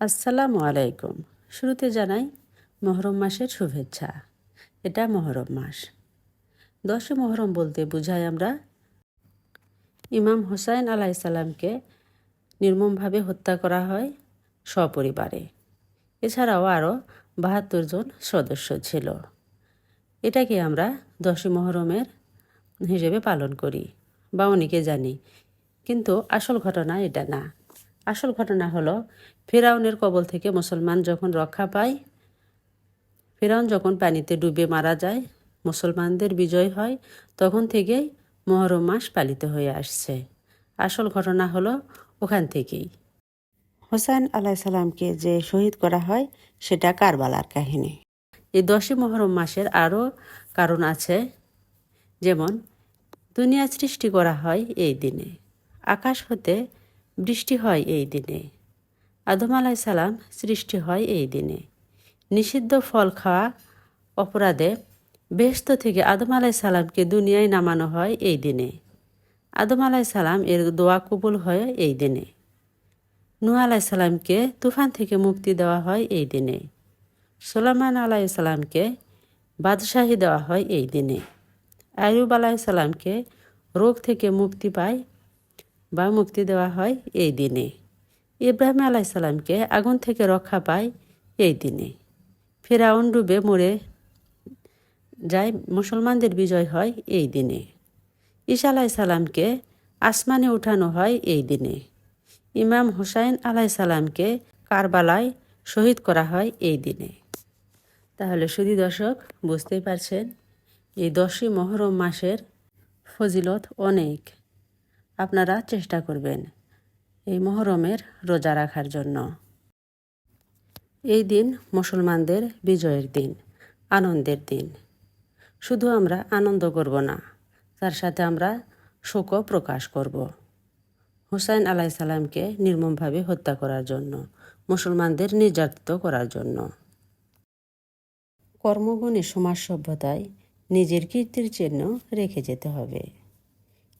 আসসালামু আলাইকুম। শুরুতে জানাই মহরম মাসের শুভেচ্ছা। এটা মহরম মাস। দশই মহরম বলতে বুঝাই আমরা ইমাম হোসাইন আলাইসাল্লামকে নির্মমভাবে হত্যা করা হয় সপরিবারে। এছাড়াও আরও বাহাত্তর জন সদস্য ছিল। এটাকে আমরা দশই মহরমের হিসেবে পালন করি, বা অনেকে জানি। কিন্তু আসল ঘটনা এটা না। আসল ঘটনা হলো ফেরাউনের কবল থেকে মুসলমান যখন রক্ষা পায় ফেরাউন যখন পানিতে ডুবে মারা যায় মুসলমানদের বিজয় হয় তখন থেকেই মহরম মাস পালিত হয়ে আসছে। আসল ঘটনা হলো ওখান থেকেই। হোসেন আলাইসাল্লামকে যে শহীদ করা হয় সেটা কারবালার কাহিনী। এই দশই মহরম মাসের আরও কারণ আছে। যেমন দুনিয়া সৃষ্টি করা হয় এই দিনে। আকাশ হতে বৃষ্টি হয় এই দিনে। আদম আলাই সালাম সৃষ্টি হয় এই দিনে। নিষিদ্ধ ফল খাওয়া অপরাধে বেহস্ত থেকে আদম আলাই সালামকে দুনিয়ায় নামানো হয় এই দিনে। আদম আলাই সালাম এর দোয়া কবুল হয় এই দিনে। নূ আলাই সালামকে তুফান থেকে মুক্তি দেওয়া হয় এই দিনে। সোলামান আলাই সালামকে বাদশাহী দেওয়া হয় এই দিনে। আয়ুব আলাই সালামকে রোগ থেকে মুক্তি পায় বা মুক্তি দেওয়া হয় এই দিনে। ইব্রাহিম আলাইসাল্লামকে আগুন থেকে রক্ষা পায় এই দিনে। ফেরাউন ডুবে মরে যায়, মুসলমানদের বিজয় হয় এই দিনে। ঈশা আলাইসাল্লামকে আসমানে উঠানো হয় এই দিনে। ইমাম হুসাইন আলাইসাল্লামকে কারবালায় শহীদ করা হয় এই দিনে। তাহলে সুদী দর্শক, বুঝতেই পারছেন, এই দশই মহরম মাসের ফজিলত অনেক। আপনারা চেষ্টা করবেন এই মহরমের রোজা রাখার জন্য। এই দিন মুসলমানদের বিজয়ের দিন, আনন্দের দিন। শুধু আমরা আনন্দ করব না, তার সাথে আমরা শোকও প্রকাশ করব। হুসাইন আলাই সালামকে নির্মমভাবে হত্যা করার জন্য, মুসলমানদের নির্যাতিত করার জন্য। কর্মগুণী সমাজ সভ্যতায় নিজের কীর্তির চিহ্ন রেখে যেতে হবে।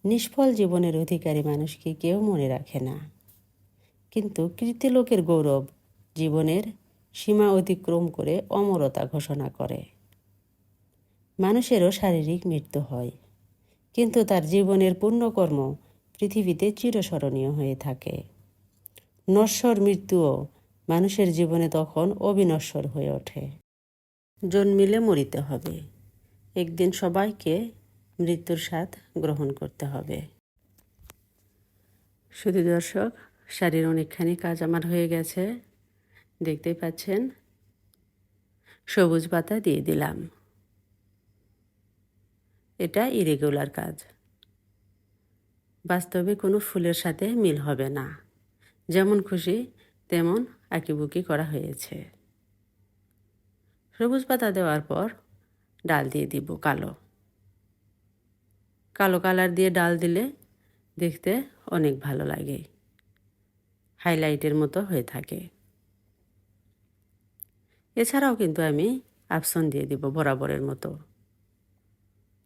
নিষ্ফল জীবনের অধিকারী মানুষকে কেউ মনে রাখে না। কিন্তু কৃতি লোকের গৌরব জীবনের সীমা অতিক্রম করে অমরতা ঘোষণা করে। মানুষেরও শারীরিক মৃত্যু হয়, কিন্তু তার জীবনের পূর্ণকর্ম পৃথিবীতে চিরস্মরণীয় হয়ে থাকে। নশ্বর মৃত্যুও মানুষের জীবনে তখন অবিনশ্বর হয়ে ওঠে। জন্মিলে মরিতে হবে। একদিন সবাইকে মৃত্যুর স্বাদ গ্রহণ করতে হবে। শুধু দর্শক, শাড়ির অনেকখানি কাজ আমার হয়ে গেছে। দেখতেই পাচ্ছেন, সবুজ পাতা দিয়ে দিলাম। এটা ইরেগুলার কাজ। বাস্তবে কোনো ফুলের সাথে মিল হবে না। যেমন খুশি, তেমন আঁকিবুকি করা হয়েছে। সবুজ পাতা দেওয়ার পর ডাল দিয়ে দিব কালো। কালো কালার দিয়ে ডাল দিলে দেখতে অনেক ভালো লাগে। হাইলাইটের মতো হয়ে থাকে। এছাড়াও কিন্তু আমি আপসন দিয়ে দিব বরাবরের মতো।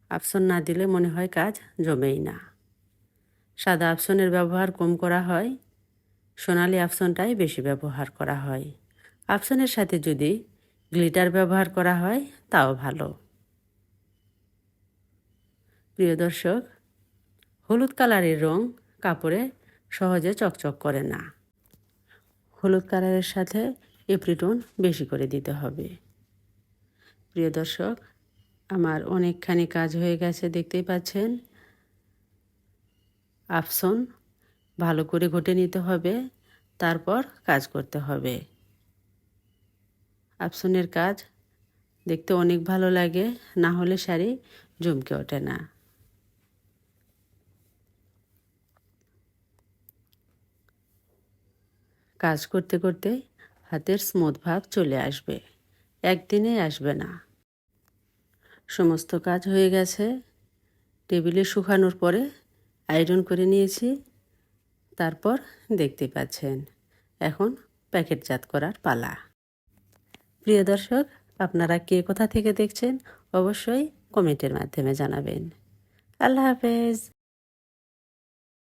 আপসন না দিলে মনে হয় কাজ জমেই না। সাদা আপসনের ব্যবহার কম করা হয়, সোনালি আপসনটাই বেশি ব্যবহার করা হয়। আপসনের সাথে যদি গ্লিটার ব্যবহার করা হয়, তাও ভালো। প্রিয় দর্শক, হলুদ কালারের রং কাপড়ে সহজে চকচক করে না। হলুদ কালারের সাথে এপ্রিটন বেশি করে দিতে হবে। প্রিয় দর্শক, আমার অনেকখানি কাজ হয়ে গেছে, দেখতেই পাচ্ছেন। আফসন ভালো করে ঘটে নিতে হবে, তারপর কাজ করতে হবে। আফসনের কাজ দেখতে অনেক ভালো লাগে, না হলে শাড়ি জমকে ওঠে না। কাজ করতে করতে হাতের স্মুথ ভাব চলে আসবে। একদিনে আসবে না। সমস্ত কাজ হয়ে গেছে। টেবিলে শুকানোর পরে আয়রন করে নিয়েছি। তারপর দেখতে পাচ্ছেন, এখন প্যাকেটজাত করার পালা। প্রিয় দর্শক, আপনারা কে কোথা থেকে দেখছেন, অবশ্যই কমেন্টের মাধ্যমে জানাবেন। আল্লাহ হাফেজ।